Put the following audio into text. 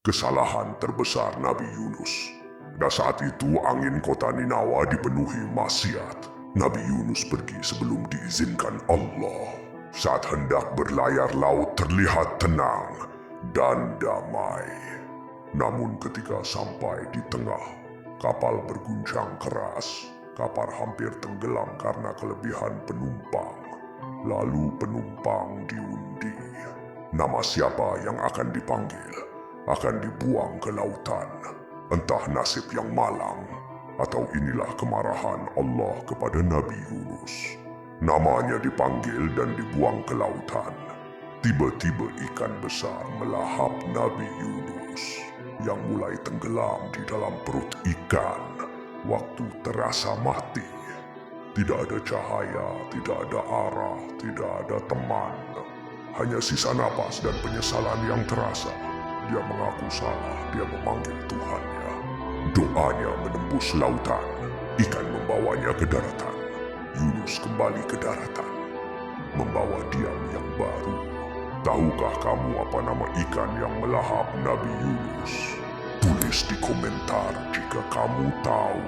Kesalahan terbesar Nabi Yunus. Dan saat itu angin kota Ninawa dipenuhi maksiat. Nabi Yunus pergi sebelum diizinkan Allah. Saat hendak berlayar laut terlihat tenang dan damai. Namun ketika sampai di tengah, kapal berguncang keras. Kapal hampir tenggelam karena kelebihan penumpang. Lalu penumpang diundi. Nama siapa yang akan dipanggil akan dibuang ke lautan. Entah nasib yang malang atau inilah kemarahan Allah kepada Nabi Yunus. Namanya dipanggil dan dibuang ke lautan. Tiba-tiba ikan besar melahap Nabi Yunus yang mulai tenggelam di dalam perut ikan. Waktu terasa mati. Tidak ada cahaya, tidak ada arah, tidak ada teman. Hanya sisa napas dan penyesalan yang terasa. Dia mengaku salah, dia memanggil Tuhannya. Doanya menembus lautan. Ikan membawanya ke daratan. Yunus kembali ke daratan. Membawa diam yang baru. Tahukah kamu apa nama ikan yang melahap Nabi Yunus? Tulis di komentar jika kamu tahu.